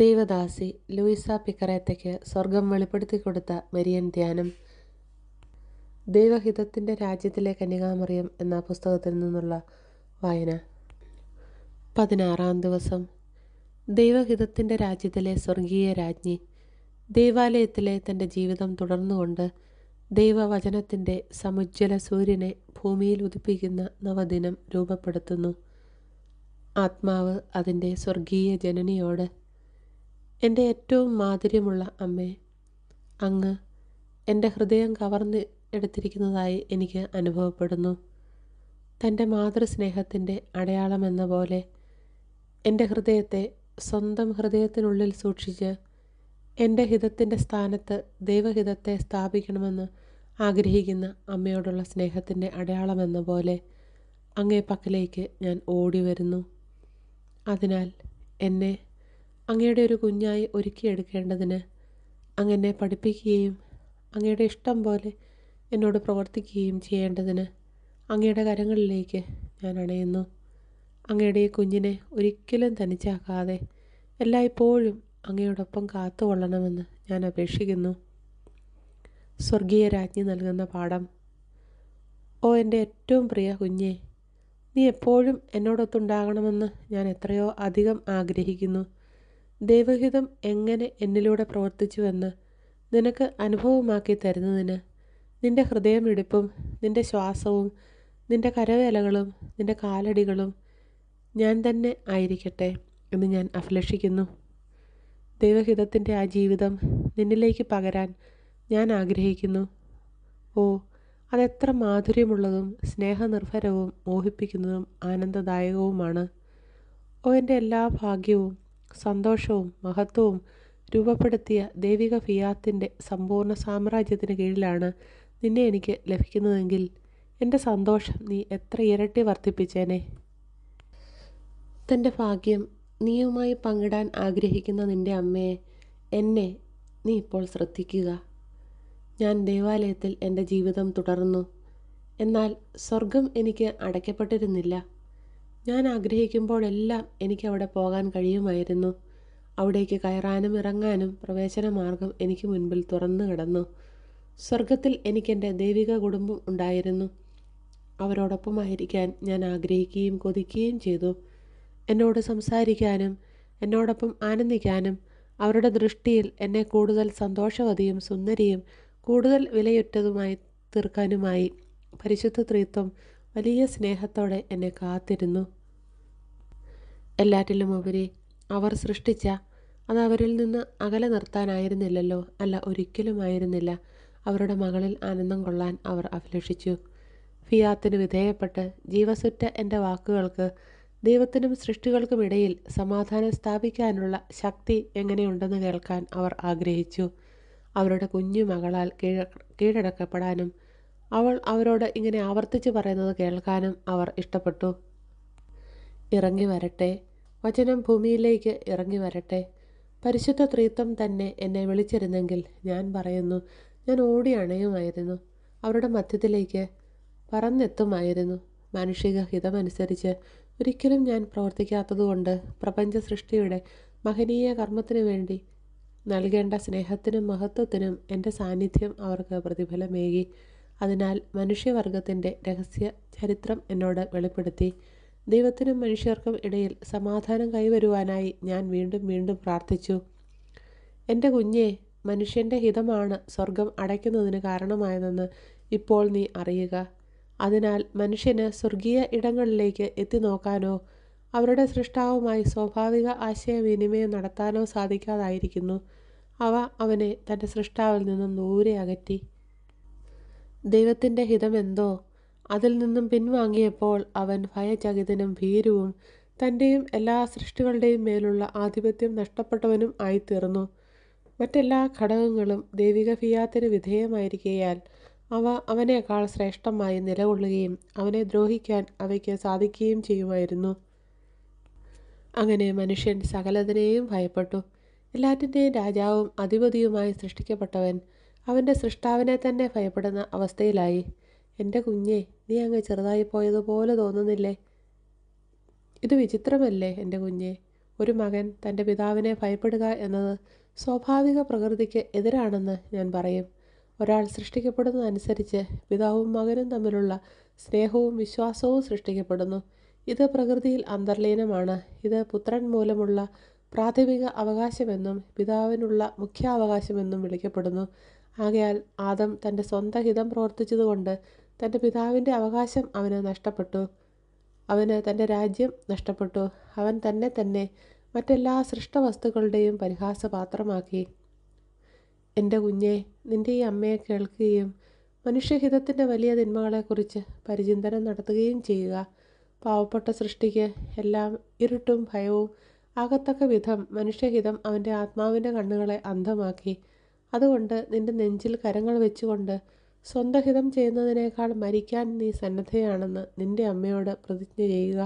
ദൈവദാസി Louisa പിക്കറേത്തയ്ക്ക് സ്വർഗം വെളിപ്പെടുത്തി കൊടുത്ത മെരിയൻ ധ്യാനം. ദൈവഹിതത്തിന്റെ രാജ്യത്തിലെ കന്യകാമറിയം എന്ന പുസ്തകത്തിൽ നിന്നുള്ള വായന. പതിനാറാം ദിവസം. ദൈവഹിതത്തിന്റെ രാജ്യത്തിലെ സ്വർഗീയ രാജ്ഞി ദൈവാലയത്തിലെ തന്റെ ജീവിതം തുടർന്നുകൊണ്ട് ദൈവവചനത്തിന്റെ സമുജ്വല സൂര്യനെ ഭൂമിയിൽ ഉദിപ്പിക്കുന്ന നവദിനം രൂപപ്പെടുത്തുന്നു. ആത്മാവ് അതിന്റെ സ്വർഗീയ ജനനിയോട് എന്റെ ഏറ്റവും മാധുര്യമുള്ള അമ്മേ അങ്ങ് എന്റെ ഹൃദയം കവർന്ന് എടുത്തിരിക്കുന്നതായി എനിക്ക് അനുഭവപ്പെടുന്നു. തന്റെ മാതൃസ്നേഹത്തിന്റെ അടയാളമെന്ന പോലെ എന്റെ ഹൃദയത്തെ സ്വന്തം ഹൃദയത്തിനുള്ളിൽ സൂക്ഷിച്ച് എന്റെ ഹിതത്തിന്റെ സ്ഥാനത്ത് ദൈവഹിതത്തെ സ്ഥാപിക്കണമെന്ന് ആഗ്രഹിക്കുന്ന അമ്മയോടുള്ള സ്നേഹത്തിന്റെ അടയാളമെന്ന പോലെ അങ്ങേ പക്കലേക്ക് ഞാൻ ഓടി വരുന്നു അതിനാൽ എന്നെ അങ്ങയുടെ ഒരു കുഞ്ഞായി ഒരുക്കിയെടുക്കേണ്ടതിന് അങ്ങനെ പഠിപ്പിക്കുകയും അങ്ങയുടെ ഇഷ്ടം പോലെ എന്നോട് പ്രവർത്തിക്കുകയും ചെയ്യേണ്ടതിന് അങ്ങയുടെ കരങ്ങളിലേക്ക് ഞാൻ അണയുന്നു. അങ്ങയുടെ ഈ കുഞ്ഞിനെ ഒരിക്കലും തനിച്ചാക്കാതെ എല്ലായ്പ്പോഴും അങ്ങയോടൊപ്പം കാത്തുകൊള്ളണമെന്ന് ഞാൻ അപേക്ഷിക്കുന്നു. സ്വർഗീയ രാജ്ഞി നൽകുന്ന പാഠം. ഓ എന്റെ ഏറ്റവും പ്രിയ കുഞ്ഞെ നീ എപ്പോഴും എന്നോടൊത്തുണ്ടാകണമെന്ന് ഞാൻ എത്രയോ അധികം ആഗ്രഹിക്കുന്നു. ദൈവഹിതം എങ്ങനെ എന്നിലൂടെ പ്രവർത്തിച്ചുവെന്ന് നിനക്ക് അനുഭവമാക്കി തരുന്നതിന് നിന്റെ ഹൃദയമിടിപ്പും നിന്റെ ശ്വാസവും നിന്റെ കരവേലകളും നിന്റെ കാലടികളും ഞാൻ തന്നെ ആയിരിക്കട്ടെ എന്ന് ഞാൻ അഭിലഷിക്കുന്നു. ദൈവഹിതത്തിന്റെ ആ ജീവിതം നിന്നിലേക്ക് പകരാൻ ഞാൻ ആഗ്രഹിക്കുന്നു. ഓ അതെത്ര മാധുര്യമുള്ളതും സ്നേഹനിർഭരവും മോഹിപ്പിക്കുന്നതും ആനന്ദദായകവുമാണ്. ഓ എന്റെ എല്ലാ ഭാഗ്യവും സന്തോഷവും മഹത്വവും രൂപപ്പെടുത്തിയ ദൈവിക ഫിയാത്തിന്റെ സമ്പൂർണ സാമ്രാജ്യത്തിന് കീഴിലാണ് നിന്നെ എനിക്ക് ലഭിക്കുന്നതെങ്കിൽ എന്റെ സന്തോഷം നീ എത്ര ഇരട്ടി വർദ്ധിപ്പിച്ചേനെ. തന്റെ ഭാഗ്യം നീയുമായി പങ്കിടാൻ ആഗ്രഹിക്കുന്ന നിന്റെ അമ്മയെ എന്നെ നീ ഇപ്പോൾ ശ്രദ്ധിക്കുക. ഞാൻ ദേവാലയത്തിൽ എന്റെ ജീവിതം തുടർന്നു. എന്നാൽ സ്വർഗം എനിക്ക് അടയ്ക്കപ്പെട്ടിരുന്നില്ല. ഞാൻ ആഗ്രഹിക്കുമ്പോഴെല്ലാം എനിക്ക് അവിടെ പോകാൻ കഴിയുമായിരുന്നു. അവിടേക്ക് കയറാനും ഇറങ്ങാനും പ്രവേശന മാർഗം എനിക്ക് മുൻപിൽ തുറന്നു കിടന്നു. സ്വർഗത്തിൽ എനിക്കെന്റെ ദൈവിക കുടുംബം ഉണ്ടായിരുന്നു. അവരോടൊപ്പമായിരിക്കാൻ ഞാൻ ആഗ്രഹിക്കുകയും കൊതിക്കുകയും ചെയ്തു. എന്നോട് സംസാരിക്കാനും എന്നോടൊപ്പം ആനന്ദിക്കാനും അവരുടെ ദൃഷ്ടിയിൽ എന്നെ കൂടുതൽ സന്തോഷവതിയും സുന്ദരിയും കൂടുതൽ വിലയുറ്റതുമായി തീർക്കാനുമായി പരിശുദ്ധ ത്രിത്വം വലിയ സ്നേഹത്തോടെ എന്നെ കാത്തിരുന്നു. എല്ലാറ്റിലും ഉപരി അവർ സൃഷ്ടിച്ച അത് അവരിൽ നിന്ന് അകലെ നിർത്താനായിരുന്നില്ലല്ലോ. അല്ല ഒരിക്കലുമായിരുന്നില്ല. അവരുടെ മകളിൽ ആനന്ദം കൊള്ളാൻ അവർ അഭിലഷിച്ചു. ഫിയാത്തിന് വിധേയപ്പെട്ട് ജീവസുറ്റ എന്റെ വാക്കുകൾക്ക് ദൈവത്തിനും സൃഷ്ടികൾക്കുമിടയിൽ സമാധാനം സ്ഥാപിക്കാനുള്ള ശക്തി എങ്ങനെയുണ്ടെന്ന് കേൾക്കാൻ അവർ ആഗ്രഹിച്ചു. അവരുടെ കുഞ്ഞു മകളാൽ കീഴ കീഴടക്കപ്പെടാനും അവൾ അവരോട് ഇങ്ങനെ ആവർത്തിച്ച് പറയുന്നത് കേൾക്കാനും അവർ ഇഷ്ടപ്പെട്ടു. ഇറങ്ങി വരട്ടെ. വചനം ഭൂമിയിലേക്ക് ഇറങ്ങി വരട്ടെ. പരിശുദ്ധ ത്രീത്വം തന്നെ എന്നെ വിളിച്ചിരുന്നെങ്കിൽ ഞാൻ പറയുന്നു ഞാൻ ഓടി അണയുമായിരുന്നു. അവരുടെ മധ്യത്തിലേക്ക് പറന്നെത്തുമായിരുന്നു. മാനുഷിക ഹിതമനുസരിച്ച് ഒരിക്കലും ഞാൻ പ്രവർത്തിക്കാത്തതുകൊണ്ട് പ്രപഞ്ച സൃഷ്ടിയുടെ മഹനീയ കർമ്മത്തിനു വേണ്ടി നൽകേണ്ട സ്നേഹത്തിനും മഹത്വത്തിനും എന്റെ സാന്നിധ്യം അവർക്ക് പ്രതിഫലമേകി. അതിനാൽ മനുഷ്യവർഗത്തിന്റെ രഹസ്യ ചരിത്രം എന്നോട് വെളിപ്പെടുത്തി. ദൈവത്തിനും മനുഷ്യർക്കും ഇടയിൽ സമാധാനം കൈവരുവാനായി ഞാൻ വീണ്ടും വീണ്ടും പ്രാർത്ഥിച്ചു. എന്റെ കുഞ്ഞെ മനുഷ്യന്റെ ഹിതമാണ് സ്വർഗം അടയ്ക്കുന്നതിന് കാരണമായതെന്ന് ഇപ്പോൾ നീ അറിയുക. അതിനാൽ മനുഷ്യന് സ്വർഗീയ ഇടങ്ങളിലേക്ക് എത്തി നോക്കാനോ അവരുടെ സൃഷ്ടാവുമായി സ്വാഭാവിക ആശയവിനിമയം നടത്താനോ സാധിക്കാതായിരിക്കുന്നു. അവ അവനെ തന്റെ സൃഷ്ടാവിൽ നിന്നും ദൂരെ അകറ്റി. ദൈവത്തിന്റെ ഹിതമെന്തോ? അതിൽ നിന്നും പിൻവാങ്ങിയപ്പോൾ അവൻ ഭയചകിതനും ഭീരുവും തന്റെയും എല്ലാ സൃഷ്ടികളുടെയും മേലുള്ള ആധിപത്യം നഷ്ടപ്പെട്ടവനും ആയിത്തീർന്നു. മറ്റെല്ലാ ഘടകങ്ങളും ദൈവിക ഫിയാത്തിന് വിധേയമായിരിക്കയാൽ അവ അവനേക്കാൾ ശ്രേഷ്ഠമായി നിലകൊള്ളുകയും അവനെ ദ്രോഹിക്കാൻ അവയ്ക്ക് സാധിക്കുകയും ചെയ്യുമായിരുന്നു. അങ്ങനെ മനുഷ്യൻ സകലതിനെയും ഭയപ്പെട്ടു. എല്ലാറ്റിന്റെയും രാജാവും അധിപതിയുമായി സൃഷ്ടിക്കപ്പെട്ടവൻ അവന്റെ സൃഷ്ടാവിനെ തന്നെ ഭയപ്പെടുന്ന അവസ്ഥയിലായി. എന്റെ കുഞ്ഞെ നീ അങ്ങ് ചെറുതായി പോയതുപോലെ തോന്നുന്നില്ലേ? ഇത് വിചിത്രമല്ലേ എന്റെ കുഞ്ഞെ? ഒരു മകൻ തന്റെ പിതാവിനെ ഭയപ്പെടുക എന്നത് സ്വാഭാവിക പ്രകൃതിക്ക് എതിരാണെന്ന് ഞാൻ പറയും. ഒരാൾ സൃഷ്ടിക്കപ്പെടുന്നതനുസരിച്ച് പിതാവും മകനും തമ്മിലുള്ള സ്നേഹവും വിശ്വാസവും സൃഷ്ടിക്കപ്പെടുന്നു. ഇത് പ്രകൃതിയിൽ അന്തർലീനമാണ്. ഇത് പുത്രൻ മൂലമുള്ള പ്രാഥമിക അവകാശമെന്നും പിതാവിനുള്ള മുഖ്യാവകാശമെന്നും വിളിക്കപ്പെടുന്നു. ആകയാൽ ആദം തന്റെ സ്വന്തം ഹിതം പ്രവർത്തിച്ചതുകൊണ്ട് തന്റെ പിതാവിന്റെ അവകാശം അവന് നഷ്ടപ്പെട്ടു. അവന് തന്റെ രാജ്യം നഷ്ടപ്പെട്ടു. അവൻ തന്നെ തന്നെ മറ്റെല്ലാ സൃഷ്ടവസ്തുക്കളുടെയും പരിഹാസപാത്രമാക്കി. എന്റെ കുഞ്ഞെ നിന്റെ ഈ അമ്മയെ കേൾക്കുകയും മനുഷ്യഹിതത്തിന്റെ വലിയ തിന്മകളെക്കുറിച്ച് പരിചിന്തനം നടത്തുകയും ചെയ്യുക. പാവപ്പെട്ട സൃഷ്ടിക്ക് എല്ലാം ഇരുട്ടും ഭയവും ആകത്തക്ക വിധം മനുഷ്യഹിതം അവന്റെ ആത്മാവിന്റെ കണ്ണുകളെ അന്ധമാക്കി. അതുകൊണ്ട് നിന്റെ നെഞ്ചിൽ കരങ്ങൾ വെച്ചുകൊണ്ട് സ്വന്തഹിതം ചെയ്യുന്നതിനേക്കാൾ മരിക്കാൻ നീ സന്നദ്ധയാണെന്ന് നിന്റെ അമ്മയോട് പ്രതിജ്ഞ ചെയ്യുക.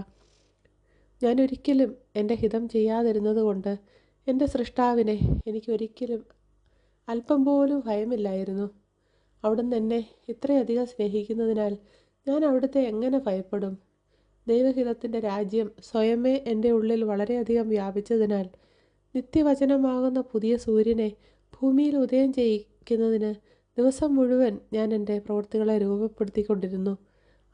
ഞാനൊരിക്കലും എന്റെ ഹിതം ചെയ്യാതിരുന്നത് കൊണ്ട് എന്റെ സൃഷ്ടാവിനെ എനിക്കൊരിക്കലും അല്പം പോലും ഭയമില്ലായിരുന്നു. അവിടുന്ന് എന്നെ ഇത്രയധികം സ്നേഹിക്കുന്നതിനാൽ ഞാൻ അവിടുത്തെ എങ്ങനെ ഭയപ്പെടും? ദൈവഹിതത്തിന്റെ രാജ്യം സ്വയമേ എന്റെ ഉള്ളിൽ വളരെയധികം വ്യാപിച്ചതിനാൽ നിത്യവചനമാകുന്ന പുതിയ സൂര്യനെ ഭൂമിയിൽ ഉദയം ചെയ്യിക്കുന്നതിന് ദിവസം മുഴുവൻ ഞാൻ എന്റെ പ്രവൃത്തികളെ രൂപപ്പെടുത്തിക്കൊണ്ടിരുന്നു.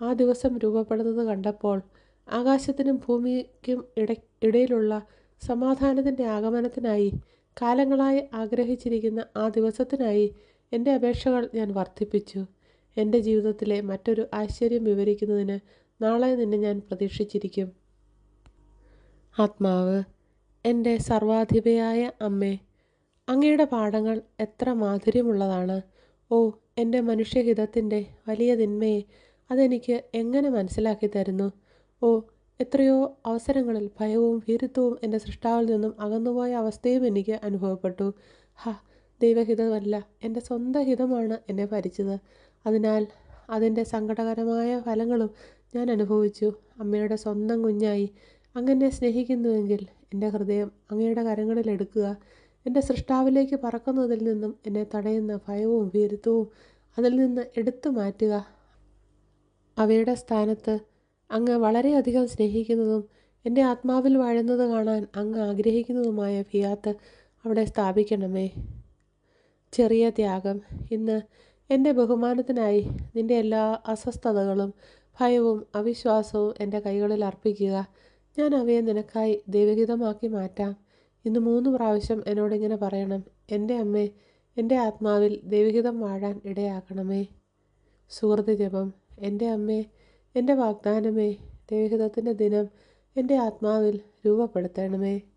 ആ ദിവസം രൂപപ്പെടുന്നത് കണ്ടപ്പോൾ ആകാശത്തിനും ഭൂമിക്കും ഇട ഇടയിലുള്ള സമാധാനത്തിന്റെ ആഗമനത്തിനായി കാലങ്ങളായി ആഗ്രഹിച്ചിരിക്കുന്ന ആ ദിവസത്തിനായി എന്റെ അപേക്ഷകൾ ഞാൻ വർദ്ധിപ്പിച്ചു. എന്റെ ജീവിതത്തിലെ മറ്റൊരു ആശ്ചര്യം വിവരിക്കുന്നതിന് നാളെ നിന്നെ ഞാൻ പ്രതീക്ഷിച്ചിരിക്കും. ആത്മാവ് എന്റെ സർവാധിപയായ അമ്മേ അങ്ങയുടെ പാഠങ്ങൾ എത്ര മാധുര്യമുള്ളതാണ്. ഓ എന്റെ മനുഷ്യഹിതത്തിന്റെ വലിയ തിന്മയെ അതെനിക്ക് എങ്ങനെ മനസ്സിലാക്കി തരുന്നു? ഓ എത്രയോ അവസരങ്ങളിൽ ഭയവും ഭീരുത്വവും എന്റെ സൃഷ്ടാവിൽ നിന്നും അകന്നുപോയ അവസ്ഥയും എനിക്ക് അനുഭവപ്പെട്ടു. ഹ ദൈവഹിതമല്ല എന്റെ സ്വന്തം ഹിതമാണ് എന്നെ ഭരിച്ചത്. അതിനാൽ അതിന്റെ സങ്കടകരമായ ഫലങ്ങളും ഞാൻ അനുഭവിച്ചു. അമ്മയുടെ സ്വന്തം കുഞ്ഞായി അങ്ങനെ സ്നേഹിക്കുന്നുവെങ്കിൽ എന്റെ ഹൃദയം അങ്ങയുടെ കരങ്ങളിൽ എടുക്കുക. എന്റെ സൃഷ്ടാവിലേക്ക് പറക്കുന്നതിൽ നിന്നും എന്നെ തടയുന്ന ഭയവും ഭീരുത്വവും അതിൽ നിന്ന് എടുത്തു മാറ്റുക. അവയുടെ സ്ഥാനത്ത് അങ്ങ് വളരെയധികം സ്നേഹിക്കുന്നതും എന്റെ ആത്മാവിൽ വാഴുന്നത് കാണാൻ അങ്ങ് ആഗ്രഹിക്കുന്നതുമായ ഫിയാത്ത് അവിടെ സ്ഥാപിക്കണമേ. ചെറിയ ത്യാഗം. ഇന്ന് എന്റെ ബഹുമാനത്തിനായി നിന്റെ എല്ലാ അസ്വസ്ഥതകളും ഭയവും അവിശ്വാസവും എന്റെ കൈകളിൽ അർപ്പിക്കുക. ഞാൻ അവയെ നിനക്കായി ദൈവഹിതമാക്കി മാറ്റാം. ഇന്ന് മൂന്ന് പ്രാവശ്യം എന്നോടിങ്ങനെ പറയണം എന്റെ അമ്മേ എന്റെ ആത്മാവിൽ ദൈവഹിതം വാഴാൻ ഇടയാക്കണമേ. സുഹൃത്ത് ജപം എന്റെ അമ്മേ എന്റെ വാഗ്ദാനമേ ദൈവഹിതത്തിന്റെ ദിനം എന്റെ ആത്മാവിൽ രൂപപ്പെടുത്തണമേ.